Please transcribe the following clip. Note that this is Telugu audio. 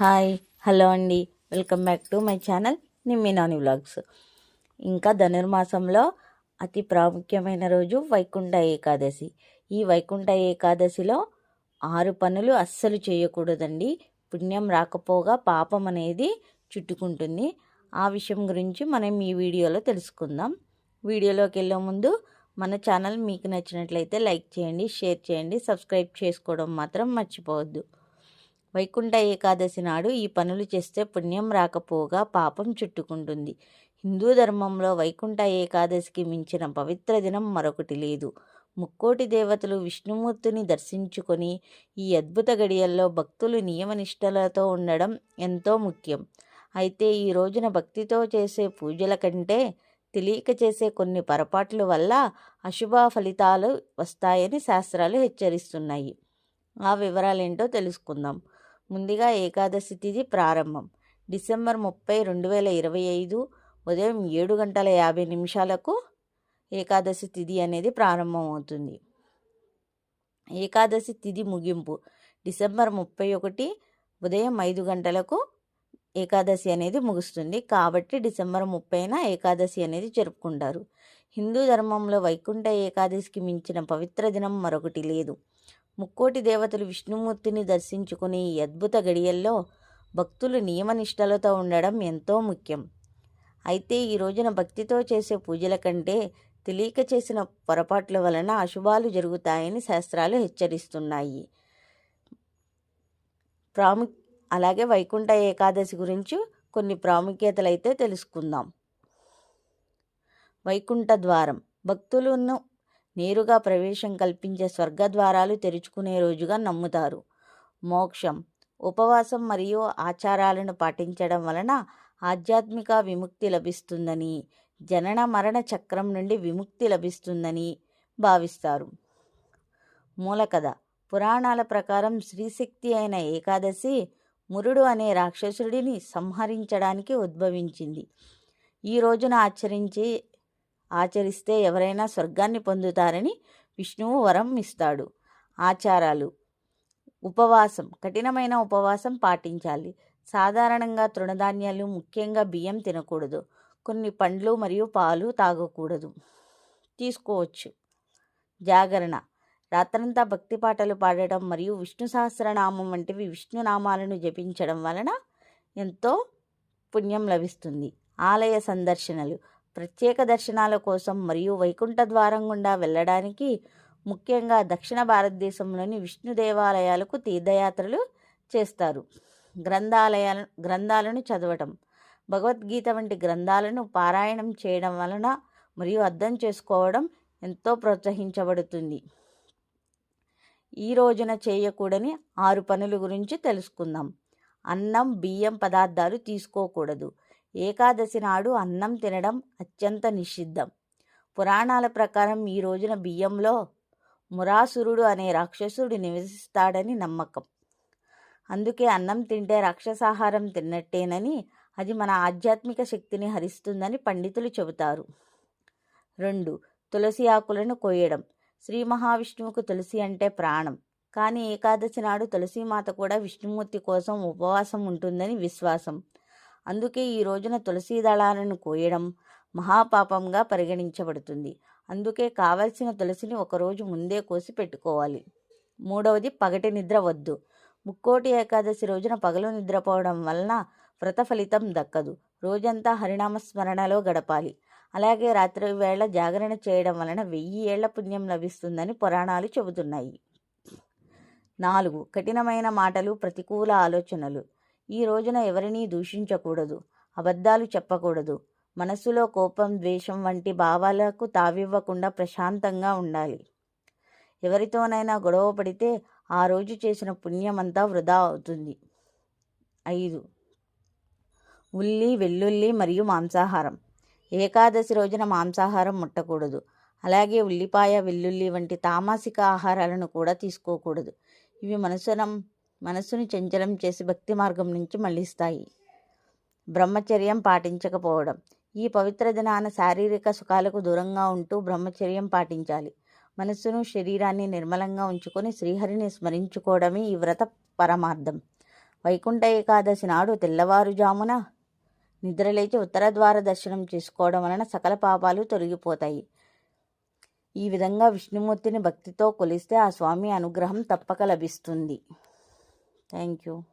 హాయ్ హలో అండి. Welcome back to my channel Nimminani vlogs. ఇంకా ధనుర్మాసంలో అతి ప్రాముఖ్యమైన రోజు వైకుంఠ ఏకాదశి. ఈ వైకుంఠ ఏకాదశిలో ఆరు పనులు అస్సలు చేయకూడదండి. పుణ్యం రాకపోగా పాపం అనేది చుట్టుకుంటుంది. ఆ విషయం గురించి మనం ఈ వీడియోలో తెలుసుకుందాం. వీడియోలోకి వెళ్ళే ముందు మన ఛానల్ మీకు నచ్చినట్లయితే లైక్ చేయండి షేర్ చేయండి సబ్స్క్రైబ్ చేసుకోవడం మాత్రం మర్చిపోవద్దు. వైకుంఠ ఏకాదశి నాడు ఈ పనులు చేస్తే పుణ్యం రాకపోగా పాపం చుట్టుకుంటుంది. హిందూ ధర్మంలో వైకుంఠ ఏకాదశికి మించిన పవిత్ర దినం మరొకటి లేదు. ముక్కోటి దేవతలు విష్ణుమూర్తిని దర్శించుకొని ఈ అద్భుత గడియల్లో భక్తులు నియమనిష్టలతో ఉండడం ఎంతో ముఖ్యం. అయితే ఈ రోజున భక్తితో చేసే పూజల కంటే తెలియక చేసే కొన్ని పొరపాట్ల వల్ల అశుభ ఫలితాలు వస్తాయని శాస్త్రాలు హెచ్చరిస్తున్నాయి. ఆ వివరాలేంటో తెలుసుకుందాం. ముందుగా ఏకాదశి తిథి ప్రారంభం. డిసెంబర్ ముప్పై రెండు వేల ఇరవై ఐదు ఉదయం ఏడు గంటల యాభై నిమిషాలకు ఏకాదశి తిథి అనేది ప్రారంభమవుతుంది. ఏకాదశి తిథి ముగింపు. డిసెంబర్ ముప్పై ఒకటి ఉదయం ఐదు గంటలకు ఏకాదశి అనేది ముగుస్తుంది. కాబట్టి డిసెంబర్ ముప్పైన ఏకాదశి అనేది జరుపుకుంటారు. హిందూ ధర్మంలో వైకుంఠ ఏకాదశికి మించిన పవిత్ర దినం మరొకటి లేదు. ముక్కోటి దేవతలు విష్ణుమూర్తిని దర్శించుకుని ఈ అద్భుత గడియల్లో భక్తులు నియమనిష్టలతో ఉండడం ఎంతో ముఖ్యం. అయితే ఈ రోజున భక్తితో చేసే పూజల కంటే తెలియక చేసిన పొరపాట్ల వలన అశుభాలు జరుగుతాయని శాస్త్రాలు హెచ్చరిస్తున్నాయి. ప్రాము అలాగే వైకుంఠ ఏకాదశి గురించి కొన్ని ప్రాముఖ్యతలు అయితే తెలుసుకుందాం. వైకుంఠ ద్వారం భక్తులను నేరుగా ప్రవేశం కల్పించే స్వర్గద్వారాలు తెరుచుకునే రోజుగా నమ్ముతారు. మోక్షం ఉపవాసం మరియు ఆచారాలను పాటించడం వలన ఆధ్యాత్మిక విముక్తి లభిస్తుందని జనన మరణ చక్రం నుండి విముక్తి లభిస్తుందని భావిస్తారు. మూలకథ పురాణాల ప్రకారం శ్రీశక్తి అయిన ఏకాదశి మురుడు అనే రాక్షసుడిని సంహరించడానికి ఉద్భవించింది. ఈ రోజున ఆచరించి ఆచరిస్తే ఎవరైనా స్వర్గాన్ని పొందుతారని విష్ణువు వరం ఇస్తాడు. ఆచారాలు. ఉపవాసం. కఠినమైన ఉపవాసం పాటించాలి. సాధారణంగా తృణధాన్యాలు ముఖ్యంగా బియ్యం తినకూడదు. కొన్ని పండ్లు మరియు పాలు తాగకూడదు. తీసుకోవచ్చు. జాగరణ. రాత్రంతా భక్తి పాటలు పాడటం మరియు విష్ణు సహస్రనామం వంటివి విష్ణునామాలను జపించడం వలన ఎంతో పుణ్యం లభిస్తుంది. ఆలయ సందర్శనలు. ప్రత్యేక దర్శనాల కోసం మరియు వైకుంఠ ద్వారం గుండా వెళ్ళడానికి ముఖ్యంగా దక్షిణ భారతదేశంలోని విష్ణు దేవాలయాలకు తీర్థయాత్రలు చేస్తారు. గ్రంథాలయాల గ్రంథాలను చదవటం. భగవద్గీత వంటి గ్రంథాలను పారాయణం చేయడం వలన మరియు అర్థం చేసుకోవడం ఎంతో ప్రోత్సహించబడుతుంది. ఈ రోజున చేయకూడని ఆరు పనుల గురించి తెలుసుకుందాం. అన్నం బియ్యం పదార్థాలు తీసుకోకూడదు. ఏకాదశి నాడు అన్నం తినడం అత్యంత నిషిద్ధం. పురాణాల ప్రకారం ఈ రోజున బియ్యంలో మురాసురుడు అనే రాక్షసుడు నివసిస్తాడని నమ్మకం. అందుకే అన్నం తింటే రాక్షసాహారం తిన్నట్టేనని అది మన ఆధ్యాత్మిక శక్తిని హరిస్తుందని పండితులు చెబుతారు. రెండు తులసి ఆకులను కోయడం. శ్రీ మహావిష్ణువుకు తులసి అంటే ప్రాణం. కానీ ఏకాదశి నాడు తులసీమాత కూడా విష్ణుమూర్తి కోసం ఉపవాసం ఉంటుందని విశ్వాసం. అందుకే ఈ రోజున తులసీ దళాలను కోయడం మహాపాపంగా పరిగణించబడుతుంది. అందుకే కావలసిన తులసిని ఒకరోజు ముందే కోసి పెట్టుకోవాలి. మూడవది పగటి నిద్ర వద్దు. ముక్కోటి ఏకాదశి రోజున పగలు నిద్రపోవడం వలన వ్రత ఫలితం దక్కదు. రోజంతా హరినామ స్మరణలో గడపాలి. అలాగే రాత్రి వేళ జాగరణ చేయడం వలన వెయ్యి ఏళ్ళ పుణ్యం లభిస్తుందని పురాణాలు చెబుతున్నాయి. నాలుగు. కఠినమైన మాటలు ప్రతికూల ఆలోచనలు. ఈ రోజున ఎవరినీ దూషించకూడదు అబద్ధాలు చెప్పకూడదు. మనస్సులో కోపం ద్వేషం వంటి భావాలకు తావివ్వకుండా ప్రశాంతంగా ఉండాలి. ఎవరితోనైనా గొడవ పడితే ఆ రోజు చేసిన పుణ్యమంతా వృధా అవుతుంది. ఐదు. ఉల్లి వెల్లుల్లి మరియు మాంసాహారం. ఏకాదశి రోజున మాంసాహారం ముట్టకూడదు. అలాగే ఉల్లిపాయ వెల్లుల్లి వంటి తామాసిక ఆహారాలను కూడా తీసుకోకూడదు. ఇవి మనసునం మనస్సును చంచలం చేసి భక్తి మార్గం నుంచి మళ్ళిస్తాయి. బ్రహ్మచర్యం పాటించకపోవడం. ఈ పవిత్ర దినాన శారీరక సుఖాలకు దూరంగా ఉంటూ బ్రహ్మచర్యం పాటించాలి. మనస్సును శరీరాన్ని నిర్మలంగా ఉంచుకొని శ్రీహరిని స్మరించుకోవడమే ఈ వ్రత పరమార్థం. వైకుంఠ ఏకాదశి నాడు తెల్లవారుజామున నిద్రలేచి ఉత్తర ద్వార దర్శనం చేసుకోవడం వలన సకల పాపాలు తొలగిపోతాయి. ఈ విధంగా విష్ణుమూర్తిని భక్తితో కొలిస్తే ఆ స్వామి అనుగ్రహం తప్పక లభిస్తుంది. Thank you.